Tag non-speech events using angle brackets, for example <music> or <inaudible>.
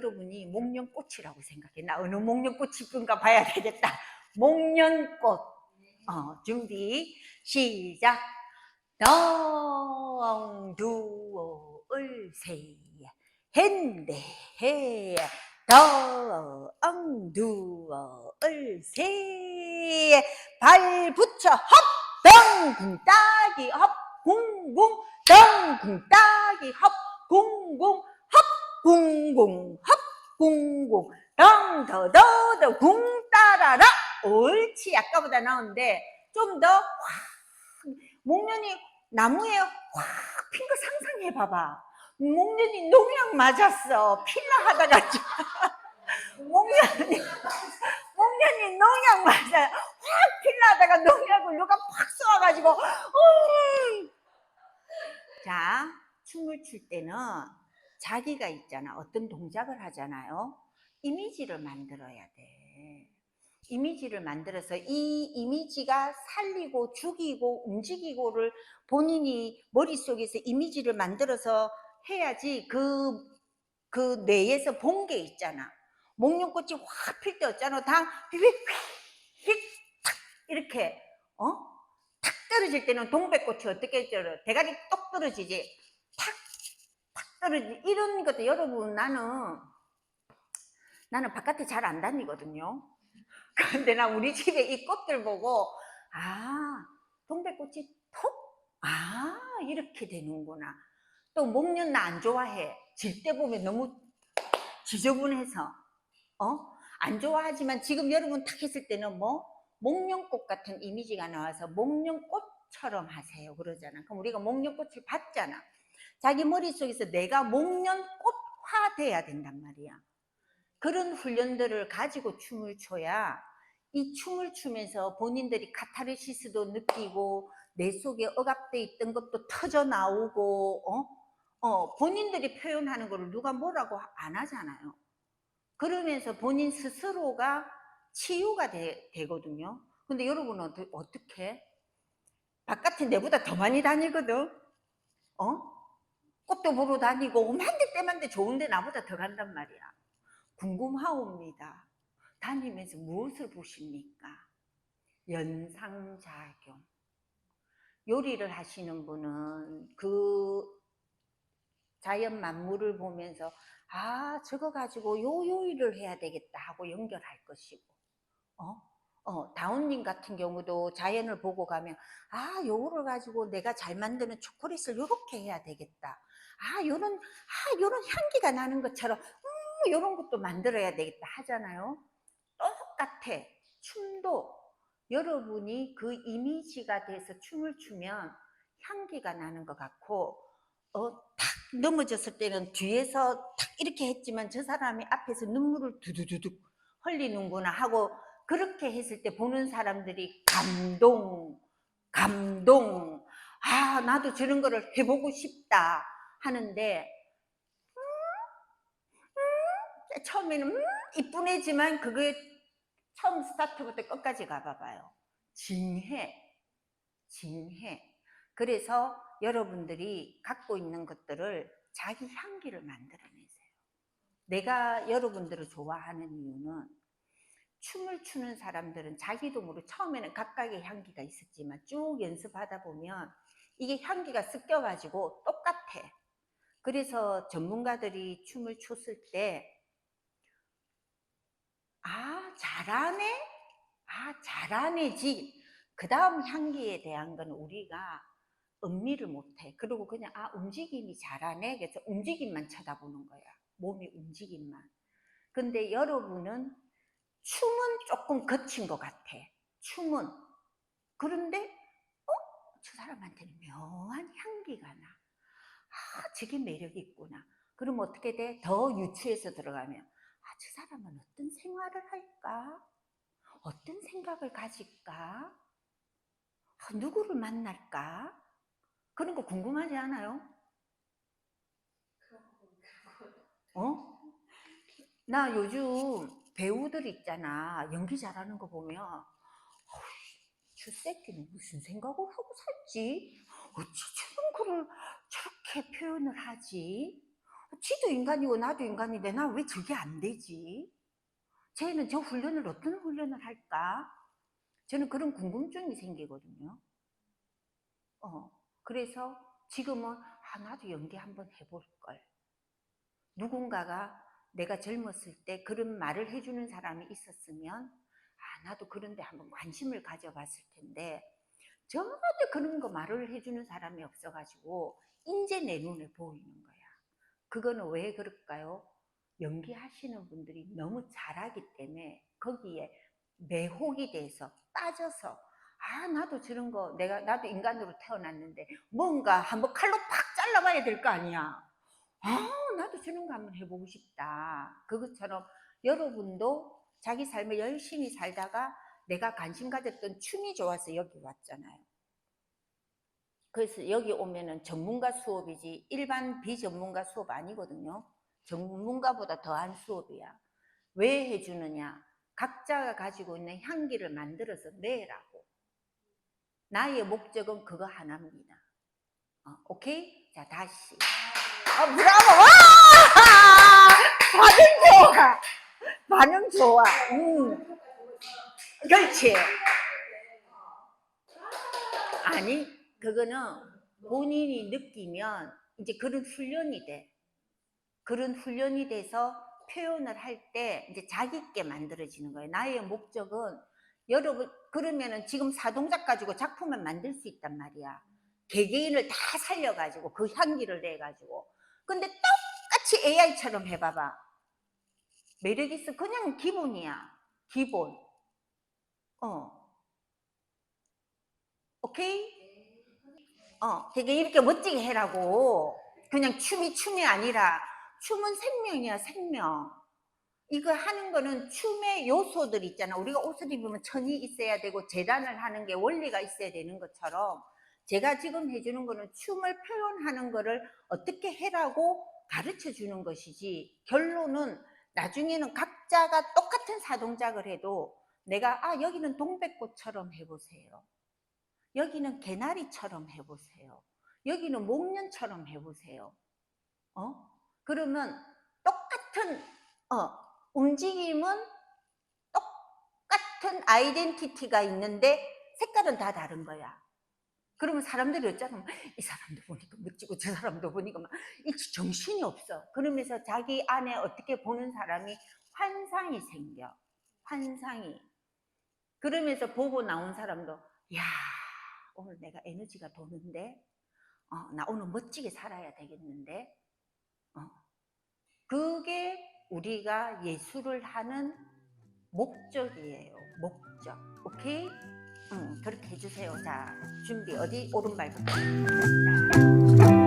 여러분이 목련꽃이라고 생각해. 나 어느 목련꽃이 이쁜가 봐야 되겠다. 목련꽃. 어, 준비, 시작. 덩두올세 핸데 덩두올세 발 붙여. 헙 덩궁 따기. 헙 궁궁 덩궁 따기. 헙 궁궁 헙 궁궁 헙 궁궁. 덩더더더 궁 따라라. 옳지. 아까보다 나은데 좀 더 확. 목련이 나무에 확 핀 거 상상해 봐봐. 목련이 농약 맞았어. 필라 하다가 좀- <laughs> 목련이 목련이 농약 맞아. 확 필라 하다가 농약을 누가 팍 쏘아가지고 음. 자 춤을 출 때는 자기가 있잖아 어떤 동작을 하잖아요 이미지를 만들어야 돼 이미지를 만들어서 이 이미지가 살리고 죽이고 움직이고를 본인이 머릿속에서 이미지를 만들어서 해야지 그, 그 뇌에서 본 게 있잖아. 목련꽃이 확 필때 있잖아. 다 휙, 휙, 휙, 탁 이렇게, 어? 탁 떨어질 때는 동백꽃이 어떻게 떨어? 대가리 똑 떨어지지. 탁, 탁 떨어지지. 이런 것도 여러분 나는, 나는 바깥에 잘 안 다니거든요. <laughs> 그런데 나 우리 집에 이 꽃들 보고, 아, 동백꽃이 톡? 아, 이렇게 되는구나. 또 목련 나 안 좋아해. 질 때 보면 너무 지저분해서. 어? 안 좋아하지만 지금 여러분 탁 했을 때는 뭐? 목련꽃 같은 이미지가 나와서 목련꽃처럼 하세요. 그러잖아. 그럼 우리가 목련꽃을 봤잖아. 자기 머릿속에서 내가 목련 꽃화 돼야 된단 말이야. 그런 훈련들을 가지고 춤을 춰야 이 춤을 추면서 본인들이 카타르시스도 느끼고 내 속에 억압돼 있던 것도 터져 나오고 어? 어, 본인들이 표현하는 거를 누가 뭐라고 안 하잖아요. 그러면서 본인 스스로가 치유가 되, 되거든요. 근데 여러분은 어떻게? 바깥에 내보다 더 많이 다니거든. 어? 꽃도 보러 다니고 만대 때만대 좋은데 나보다 더 간단 말이야. 궁금하옵니다. 다니면서 무엇을 보십니까? 연상작용. 요리를 하시는 분은 그 자연 만물을 보면서 아 저거 가지고 요 요리를 해야 되겠다 하고 연결할 것이고 어? 어, 다운님 같은 경우도 자연을 보고 가면 아 요거를 가지고 내가 잘 만드는 초콜릿을 요렇게 해야 되겠다 아 요런 아 요런 향기가 나는 것처럼 음 요런 것도 만들어야 되겠다 하잖아요. 똑같아. 춤도 여러분이 그 이미지가 돼서 춤을 추면 향기가 나는 것 같고 어, 탁 넘어졌을 때는 뒤에서 탁 이렇게 했지만 저 사람이 앞에서 눈물을 두두두둑 흘리는구나 하고 그렇게 했을 때 보는 사람들이 감동, 감동, 아, 나도 저런 거를 해보고 싶다 하는데, 음, 음, 처음에는 음, 이쁜애지만 그게 처음 스타트부터 끝까지 가봐봐요. 진해, 진해. 그래서 여러분들이 갖고 있는 것들을 자기 향기를 만들어내세요. 내가 여러분들을 좋아하는 이유는 춤을 추는 사람들은 자기도 모르 처음에는 각각의 향기가 있었지만 쭉 연습하다 보면 이게 향기가 섞여가지고 똑같아. 그래서 전문가들이 춤을 췄을 때, 아, 잘하네? 아, 잘하네지. 그 다음 향기에 대한 건 우리가 음미를 못해. 그리고 그냥, 아, 움직임이 잘하네? 그래서 움직임만 쳐다보는 거야. 몸의 움직임만. 근데 여러분은 춤은 조금 거친 것 같아. 춤은. 그런데, 어? 저 사람한테는 묘한 향기가 나. 아, 저게 매력이 있구나. 그럼 어떻게 돼? 더 유추해서 들어가면, 아, 저 사람은 어떤 생활을 할까? 어떤 생각을 가질까? 아, 누구를 만날까? 그런 거 궁금하지 않아요? 어? 나 요즘 배우들 있잖아. 연기 잘하는 거 보면, 저 새끼는 무슨 생각을 하고 살지? 어찌 저런 거를 저렇게 표현을 하지? 지도 인간이고 나도 인간인데 나 왜 저게 안 되지? 쟤는 저 훈련을 어떤 훈련을 할까? 저는 그런 궁금증이 생기거든요. 어, 그래서 지금은 아, 나도 연기 한번 해볼 걸. 누군가가 내가 젊었을 때 그런 말을 해주는 사람이 있었으면 아, 나도 그런데 한번 관심을 가져봤을 텐데 절대 그런 거 말을 해주는 사람이 없어가지고 이제 내 눈에 보이는 거야. 그거는 왜 그럴까요? 연기하시는 분들이 너무 잘하기 때문에 거기에 매혹이 돼서 빠져서 아 나도 저런 거 내가 나도 인간으로 태어났는데 뭔가 한번 칼로 팍 잘라봐야 될 거 아니야. 아 나도 저런 거 한번 해보고 싶다. 그것처럼 여러분도 자기 삶을 열심히 살다가 내가 관심 가졌던 춤이 좋아서 여기 왔잖아요. 그래서 여기 오면은 전문가 수업이지 일반 비전문가 수업 아니거든요. 전문가보다 더한 수업이야. 왜 해주느냐? 각자가 가지고 있는 향기를 만들어서 내라고. 나의 목적은 그거 하나입니다. 어, 오케이? 자, 다시. 어, 브라보! 와! 반응 좋아! 반응 좋아. 음. 그렇지. 아니, 그거는 본인이 느끼면 이제 그런 훈련이 돼. 그런 훈련이 돼서 표현을 할 때 이제 자기 있게 만들어지는 거예요. 나의 목적은 여러분, 그러면은 지금 사동작 가지고 작품을 만들 수 있단 말이야. 개개인을 다 살려가지고 그 향기를 내가지고. 근데 똑같이 AI처럼 해봐봐. 매력 있어. 그냥 기본이야. 기본. 어. 오케이? 어, 되게 이렇게 멋지게 해라고. 그냥 춤이 춤이 아니라 춤은 생명이야, 생명. 이거 하는 거는 춤의 요소들 있잖아. 우리가 옷을 입으면 천이 있어야 되고 재단을 하는 게 원리가 있어야 되는 것처럼 제가 지금 해주는 거는 춤을 표현하는 거를 어떻게 해라고 가르쳐 주는 것이지 결론은 나중에는 각자가 똑같은 사동작을 해도 내가 아 여기는 동백꽃처럼 해보세요. 여기는 개나리처럼 해보세요. 여기는 목련처럼 해보세요. 어? 그러면 똑같은 어, 움직임은 똑같은 아이덴티티가 있는데 색깔은 다 다른 거야. 그러면 사람들이 어쩌면 이 사람도 보니까 멋지고 저 사람도 보니까 막이 정신이 없어. 그러면서 자기 안에 어떻게 보는 사람이 환상이 생겨. 환상이. 그러면서 보고 나온 사람도 야 오늘 내가 에너지가 도는데 어, 나 오늘 멋지게 살아야 되겠는데 어. 그게 우리가 예술을 하는 목적이에요. 목적. 오케이? 응, 그렇게 해주세요. 자, 준비. 어디? 오른발부터. 자,